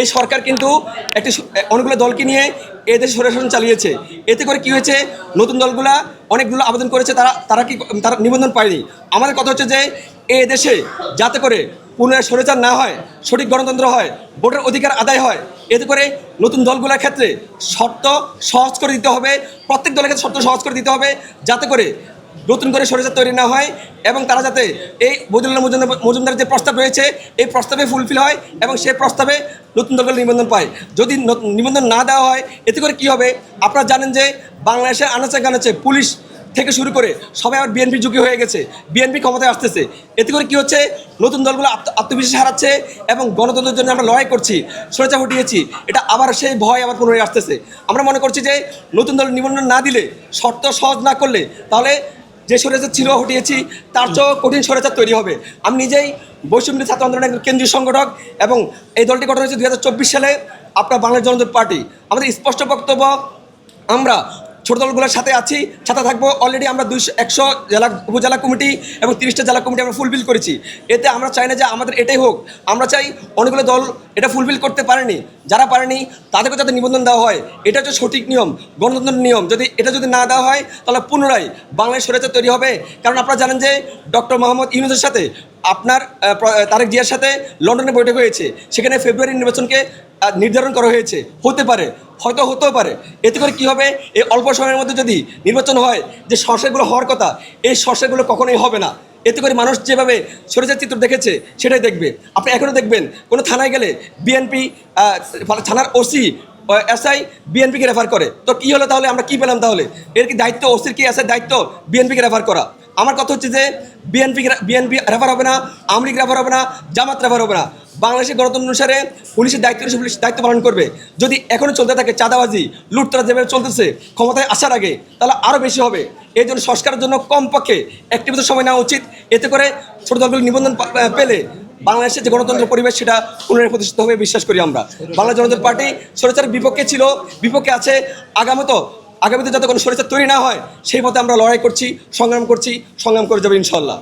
এই সরকার কিন্তু একটি অনেকগুলো দলকে নিয়ে এদেশে সরাসরি চালিয়েছে। এতে করে কি হয়েছে? নতুন দলগুলা অনেকগুলো আবেদন করেছে, তারা তারা কি, তারা নিবন্ধন পায়নি। আমাদের কথা হচ্ছে যে, এ দেশে যাতে করে পুনরায় সরেচার না হয়, সঠিক গণতন্ত্র হয়, ভোটের অধিকার আদায় হয়, এতে করে নতুন দলগুলোর ক্ষেত্রে শর্ত সহজ করে দিতে হবে, প্রত্যেক দলের ক্ষেত্রে শর্ত সহজ করে দিতে হবে, যাতে করে নতুন করে সরেচার তৈরি না হয় এবং তারা যাতে এই বদুল্লাহ মজুমদার যে প্রস্তাব রয়েছে, এই প্রস্তাবে ফুলফিল হয় এবং সেই প্রস্তাবে নতুন দলগুলো নিবন্ধন পায়। যদি নিবন্ধন না দেওয়া হয়, এতে করে কি হবে? আপনারা জানেন যে বাংলাদেশের আনাচে গানাচে পুলিশ থেকে শুরু করে সবাই আবার বিএনপি ঝুঁকি হয়ে গেছে, বিএনপি ক্ষমতায় আসতেছে। এতে করে কি হচ্ছে? নতুন দলগুলো আত্ম- আত্মবিশ্বাস হারাচ্ছে এবং গণতন্ত্রের জন্য আমরা লড়াই করছি সোজা হটিয়েছি। এটা আবার সেই ভয় আবার পুনরায় আসতেছে। আমরা মনে করছি যে নতুন দল নিবন্ধন না দিলে, শর্ত সহজ না করলে, তাহলে যে স্বৈরাচার ছিল হটিয়েছি, তার চেয়েও কঠিন স্বৈরাচার তৈরি হবে। আমি নিজেই বৈষম্য ছাত্র আন্দোলনের কেন্দ্রীয় সংগঠক এবং এই দলটি গঠন হয়েছে দু হাজার চব্বিশ সালে, আপনার বাংলাদেশ জনতা পার্টি। আমাদের স্পষ্ট বক্তব্য, আমরা ছোট দলগুলোর সাথে আছি, সাথে থাকব। অলরেডি আমরা দুইশো, একশো জেলা, উপজেলা কমিটি এবং তিরিশটা জেলা কমিটি আমরা ফুলফিল করেছি। এতে আমরা চাই না যে আমাদের এটাই হোক। আমরা চাই অনেকগুলো দল এটা ফুলফিল করতে পারেনি। যারা পারেনি, তাদেরকে যাতে নিবন্ধন দেওয়া হয়। এটা হচ্ছে সঠিক নিয়ম, গণতন্ত্রের নিয়ম। যদি এটা যদি না দেওয়া হয়, তাহলে পুনরায় বাংলাদেশ সরেচার তৈরি হবে। কারণ আপনারা জানেন যে ডক্টর মোহাম্মদ ইউনুসের সাথে আপনার তারেক জিয়ার সাথে লন্ডনে বৈঠক হয়েছে। সেখানে ফেব্রুয়ারি নির্বাচনকে নির্ধারণ করা হয়েছে। হতে পারে, হয়তো হতেও পারে। এতে করে কি হবে? এই অল্প সময়ের মধ্যে যদি নির্বাচন হয় যে সংস্কারগুলো হওয়ার কথা, এই সংস্কারগুলো কখনোই হবে না। এতে করে মানুষ যেভাবে সরেচার চিত্র দেখেছে, সেটাই দেখবে। আপনি এখনও দেখবেন, কোনো থানায় গেলে বিএনপি থানার ওসি এসআই বিএনপিকে রেফার করে। তো কি হলো তাহলে? আমরা কি পেলাম তাহলে? এর কি দায়িত্ব ওসির কি এসআই দায়িত্ব বিএনপিকে রেফার করা? আমার কথা হচ্ছে যে বিএনপি বিএনপি রেফার হবে না আওয়ামী রেফার হবে না, জামাত রেফার হবে না। বাংলাদেশের গণতন্ত্র অনুসারে পুলিশের দায়িত্ব হিসেবে পুলিশ দায়িত্ব পালন করবে। যদি এখনও চলতে থাকে চাঁদাবাজি, লুটতরা যেভাবে চলতেছে, ক্ষমতায় আসার আগে, তাহলে আরও বেশি হবে। এই জন্য সংস্কারের জন্য কমপক্ষে একটি বছর সময় নেওয়া উচিত। এতে করে ছোট দলগুলো নিবন্ধন পেলে বাংলাদেশের যে গণতন্ত্র পরিবেশ, সেটা পুনরায় প্রতিষ্ঠিত হবে বিশ্বাস করি আমরা। বাংলা জনতা পার্টি সরেচারের বিপক্ষে ছিল, বিপক্ষে আছে। আগামীত, আগামীতে যাতে কোনো সরেচার তৈরি না হয়, সেই মতে আমরা লড়াই করছি, সংগ্রাম করছি, সংগ্রাম করে যাব ইনশাল্লাহ।